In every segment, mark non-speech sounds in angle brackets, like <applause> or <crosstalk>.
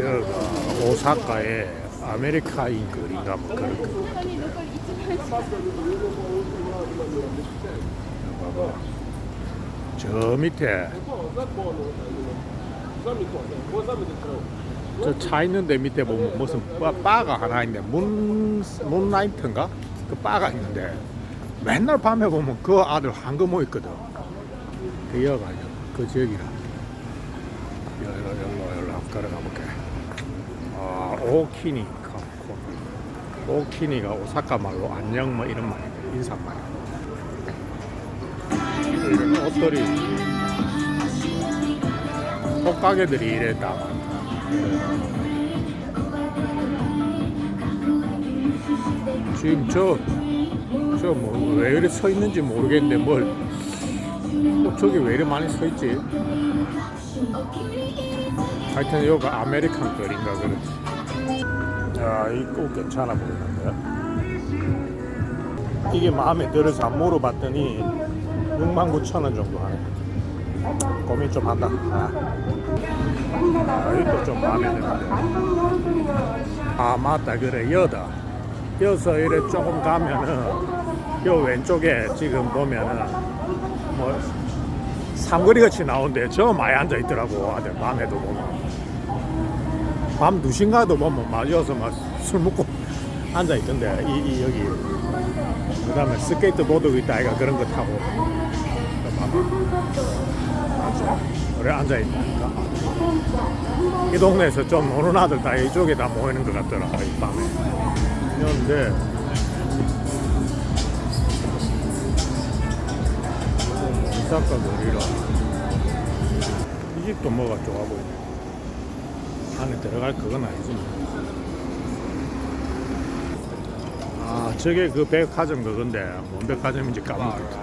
여기가 오사카의 아메리카인 거리인가 뭐 그런 거. 봐봐. 저 밑에. 저 차 있는데 밑에 보면 무슨 바, 바가 하나 문 문라이트인가? 그 바가 있는데 맨날 밤에 보면 그 아들 한금모 있거든. 그 여가 그 지역이라 여기로 여기로 여기로 한번 걸어가 볼게. 아 오키니 카코 오키니가 오사카 말로 안녕 뭐 이런 말이야 인사말. 이런 옷들이 옷가게들이 이래 다 많다. 지금 저, 저뭐왜 이래 서 있는지 모르겠는데 뭘, 어, 저기 왜 이래 많이 서 있지? 하여튼 여기가 아메리칸 거리인가 그렇지. 야, 이거 괜찮아 보이는데. 이게 마음에 들어서 안 물어봤더니 6만 9천 원 정도 하네. 고민 좀 한다. 아, 아, 이것도 좀 마음에 드는데. 아, 맞다. 그래, 여다. 여기서 이래 조금 가면은 요 왼쪽에 지금 보면은 뭐 삼거리 같이 나오는데 저 많이 앉아 있더라고 아들. 밤에도 보면. 밤 2시인가도 보면 막 여기서 막 술 먹고 <laughs> 앉아 있던데 이, 이 여기. 그 다음에 스케이트 보드 있다 아이가 그런 거 타고. 맞아 그래 앉아 있다니까. 이 동네에서 좀 노는 아들 다 이쪽에 다 모이는 것 같더라 이 밤에. 그런데 이사카 거리라 이 집도 뭐가 좋아 보이네. 안에 들어갈 그건 아니지 뭐. 아 저게 그 백화점 그건데 뭔 백화점인지 까먹었다.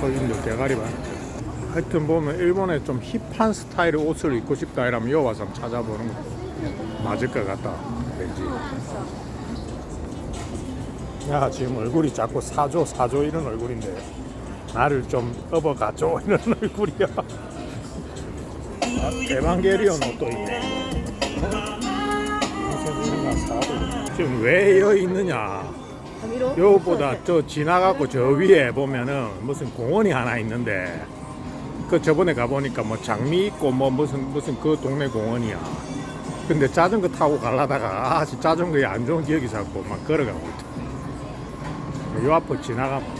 거기도 대가리 봐 하여튼 보면 일본에 좀 힙한 스타일의 옷을 입고 싶다 이러면 여기 와서 찾아보는 거 맞을 것 같다. 왠지 야 지금 얼굴이 자꾸 사줘 사줘 이런 얼굴인데 나를 좀 업어가줘 <laughs> 이런 얼굴이야. 아, 에반게리온 옷도 있네 지금 왜 여기 있느냐? 요거보다 저 지나가고 저 위에 보면은 무슨 공원이 하나 있는데 그 저번에 가보니까 뭐 장미 있고 뭐 무슨 무슨 그 동네 공원이야. 근데 자전거 타고 가려다가 아 자전거에 안 좋은 기억이 자꾸 막 걸어가고 있다 요 앞을 지나가면